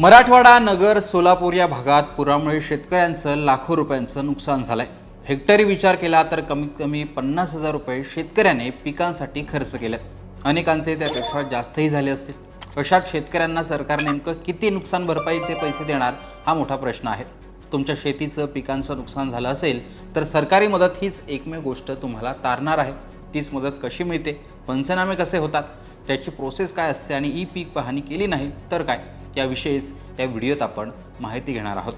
मराठवाडा नगर सोलापूर या भागात पुरामुळे शेतकऱ्यांचं लाखो रुपयांचं नुकसान झालंय. हेक्टरी विचार केला तर कमीत कमी पन्नास हजार रुपये शेतकऱ्याने पिकांसाठी खर्च केले अनेकांचे त्यापेक्षा जास्तही झाले असतील. अशात शेतकऱ्यांना सरकार नेमकं किती नुकसान भरपाईचे पैसे देणार हा मोठा प्रश्न आहे. तुमच्या शेतीचं पिकांचं नुकसान झालं असेल तर सरकारी मदत हीच एकमेव गोष्ट तुम्हाला तारणार आहे. तीच मदत कशी मिळते? पंचनामे कसे होतात? त्याची प्रोसेस काय असते आणि ई पीक पाहणी केली नाही तर काय? याविषयीच या व्हिडिओत आपण माहिती घेणार आहोत.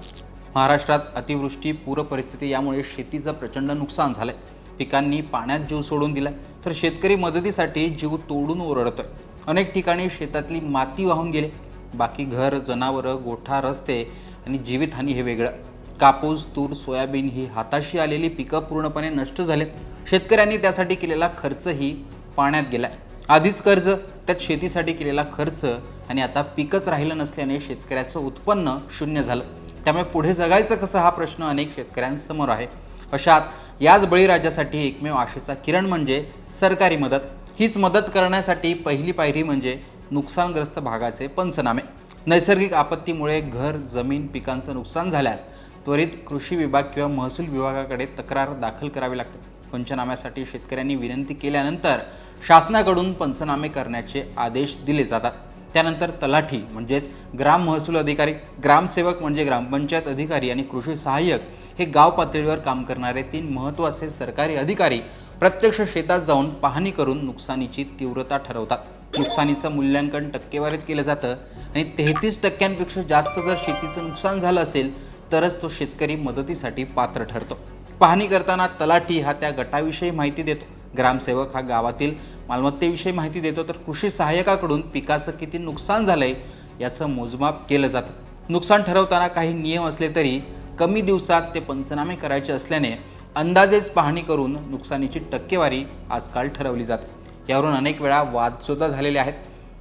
महाराष्ट्रात अतिवृष्टी पूरपरिस्थिती यामुळे शेतीचं प्रचंड नुकसान झालंय. पिकांनी पाण्यात जीव सोडून दिलाय. तर शेतकरी मदतीसाठी जीव तोडून ओरडतोय. अनेक ठिकाणी शेतातली माती वाहून गेले. बाकी घर जनावरं गोठा रस्ते आणि जीवितहानी हे वेगळं. कापूस तूर सोयाबीन ही हाताशी आलेली पिकं पूर्णपणे नष्ट झाले. शेतकऱ्यांनी त्यासाठी केलेला खर्चही पाण्यात गेलाय. आधीच कर्ज त्यात शेतीसाठी केलेला खर्च आणि आता पिकच राहिलं नसल्याने शेतकऱ्याचं उत्पन्न शून्य झालं. त्यामुळे पुढे जगायचं कसं हा प्रश्न अनेक शेतकऱ्यांसमोर आहे. अशात याच बळीराजासाठी एकमेव आशेचा किरण म्हणजे सरकारी मदत. हीच मदत करण्यासाठी पहिली पायरी म्हणजे नुकसानग्रस्त भागाचे पंचनामे. नैसर्गिक आपत्तीमुळे घर जमीन पिकांचं नुकसान झाल्यास त्वरित कृषी विभाग किंवा महसूल विभागाकडे तक्रार दाखल करावी लागते. पंचनाम्यासाठी शेतकऱ्यांनी विनंती केल्यानंतर शासनाकडून पंचनामे करण्याचे आदेश दिले जातात. त्यानंतर तलाठी म्हणजेच ग्राम महसूल अधिकारी ग्रामसेवक म्हणजे ग्रामपंचायत अधिकारी आणि कृषी सहाय्यक हे गाव पातळीवर काम करणारे तीन महत्त्वाचे सरकारी अधिकारी प्रत्यक्ष शेतात जाऊन पाहणी करून नुकसानीची तीव्रता ठरवतात. नुकसानीचं मूल्यांकन टक्केवारीत केलं जातं आणि तेहतीस टक्क्यांपेक्षा जास्त जर शेतीचं नुकसान झालं असेल तरच तो शेतकरी मदतीसाठी पात्र ठरतो. पाहणी करताना तलाठी हा त्या गटाविषयी माहिती देतो. ग्रामसेवक हा गावातील मालमत्तेविषयी माहिती देतो तर कृषी सहाय्यकाकडून पिकाचं किती नुकसान झालंय याचं मोजमाप केलं जातं. नुकसान ठरवताना काही नियम असले तरी कमी दिवसात ते पंचनामे करायचे असल्याने अंदाजेच पाहणी करून नुकसानीची टक्केवारी आजकाल ठरवली जाते. यावरून अनेक वेळा वादसुद्धा झालेले आहेत.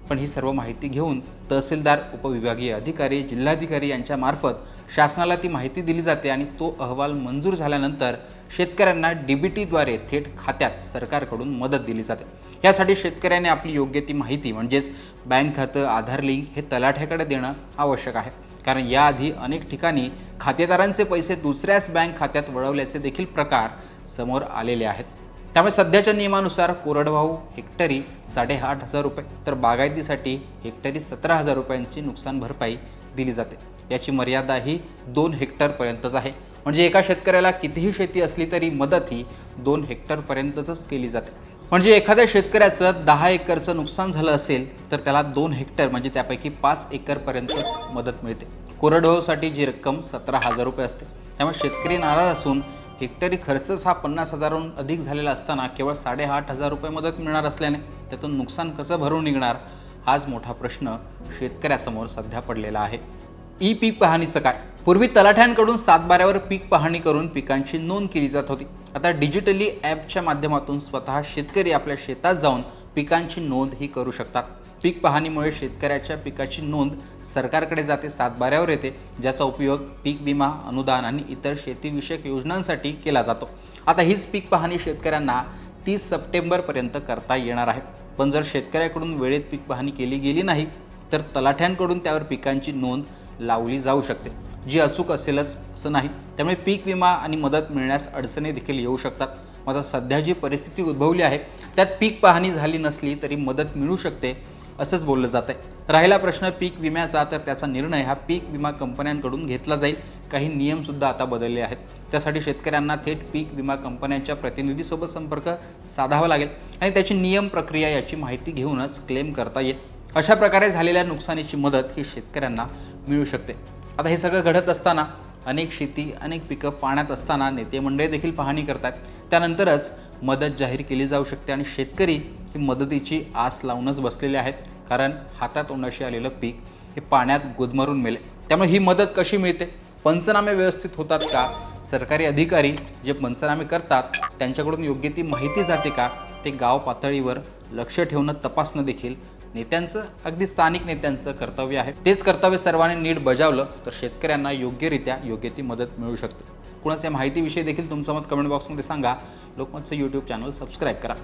पण ही सर्व माहिती घेऊन तहसीलदार उपविभागीय अधिकारी जिल्हाधिकारी यांच्या मार्फत शासनाला ती माहिती दिली जाते आणि तो अहवाल मंजूर झाल्यानंतर शेतकऱ्यांना डीबीटीद्वारे थेट खात्यात सरकारकडून मदत दिली जाते. यासाठी शेतकऱ्याने आपली योग्य ती माहिती म्हणजेच बँक खातं आधार लिंक हे तलाठ्याकडे देणं आवश्यक आहे. कारण याआधी अनेक ठिकाणी खातेदारांचे पैसे दुसऱ्याच बँक खात्यात वळवल्याचे देखील प्रकार समोर आलेले आहेत. त्यामुळे सध्याच्या नियमानुसार कोरडवाहू हेक्टरी साडेआठ हजार रुपये तर बागायतीसाठी हेक्टरी सतरा हजार रुपयांची नुकसान भरपाई दिली जाते. याची मर्यादा ही दोन हेक्टरपर्यंतच आहे. म्हणजे एका शेतकऱ्याला कितीही शेती असली तरी मदत ही दोन हेक्टरपर्यंतच केली जाते. म्हणजे एखाद्या शेतकऱ्याचं दहा एकरचं नुकसान झालं असेल तर त्याला दोन हेक्टर म्हणजे त्यापैकी पाच एकरपर्यंतच मदत मिळते. कोरडवाहूसाठी जी रक्कम सतरा हजार रुपये असते. त्यामुळे शेतकरी नाराज असून हेक्टरी खर्चच हा पन्नास हजाराहून अधिक झालेला असताना केवळ साडेआठ हजार रुपये मदत मिळणार असल्याने त्यातून नुकसान कसं भरून निघणार हाच मोठा प्रश्न शेतकऱ्यासमोर सध्या पडलेला आहे. ई पीक पाहणीचं काय? पूर्वी तलाठ्यांकडून सातबाऱ्यावर पीक पाहणी करून पिकांची नोंद केली जात होती. आता डिजिटली ॲपच्या माध्यमातून स्वतः शेतकरी आपल्या शेतात जाऊन पिकांची नोंद ही करू शकतात. पीक पाहणीमुळे शेतकऱ्याच्या पिकाची नोंद सरकारकडे जाते सातबाऱ्यावर येते ज्याचा उपयोग पीक विमा अनुदान आणि इतर शेतीविषयक योजनांसाठी केला जातो. आता हीच पीक पाहणी शेतकऱ्यांना तीस सप्टेंबरपर्यंत करता येणार आहे. पण जर शेतकऱ्याकडून वेळेत पीक पाहणी केली गेली नाही तर तलाठ्यांकडून त्यावर पिकांची नोंद लावली जाऊ शकते. जी अचूक असेलच असं नाही त्यामुळे पीक विमा आणि मदत मिळण्यास अडचणी देखील येऊ शकतात. मात्र सध्या जी परिस्थिती उद्भवली आहे त्यात पीक पाहणी झाली नसली तरी मदत मिळू शकते असंच बोललं जात आहे राहिला प्रश्न पीक विम्याचा तर त्याचा निर्णय हा पीक विमा कंपन्यांकडून घेतला जाईल. काही नियमसुद्धा आता बदलले आहेत. त्यासाठी शेतकऱ्यांना थेट पीक विमा कंपन्यांच्या प्रतिनिधीसोबत संपर्क साधावा लागेल आणि त्याची नियम प्रक्रिया याची माहिती घेऊनच क्लेम करता येईल. अशा प्रकारे झालेल्या नुकसानीची मदत ही शेतकऱ्यांना मिळू शकते. आता हे सगळं घडत असताना अनेक शेती अनेक पिकं पाण्यात असताना नेते मंडळी देखील पाहणी करतात. त्यानंतरच मदत जाहीर केली जाऊ शकते आणि शेतकरी ही मदतीची आस लावूनच बसलेले आहेत. कारण हातात तोंडाशी आलेलं पीक हे पाण्यात गुदमरून मेले. त्यामुळे ही मदत कशी मिळते? पंचनामे व्यवस्थित होतात का? सरकारी अधिकारी जे पंचनामे करतात त्यांच्याकडून योग्य ती माहिती जाते का? ते गाव पातळीवर लक्ष ठेवणं तपासणं देखील नेत्यांचं अगदी स्थानिक नेत्यांचं कर्तव्य आहे. तेच कर्तव्य सर्वांनी नीट बजावलं तर शेतकऱ्यांना योग्यरित्या योग्य ती मदत मिळू शकते. कुणाच्या माहितीविषयी देखील तुमचं मत कमेंट बॉक्समध्ये सांगा. लोकमतचं यूट्यूब चॅनल सबस्क्राईब करा.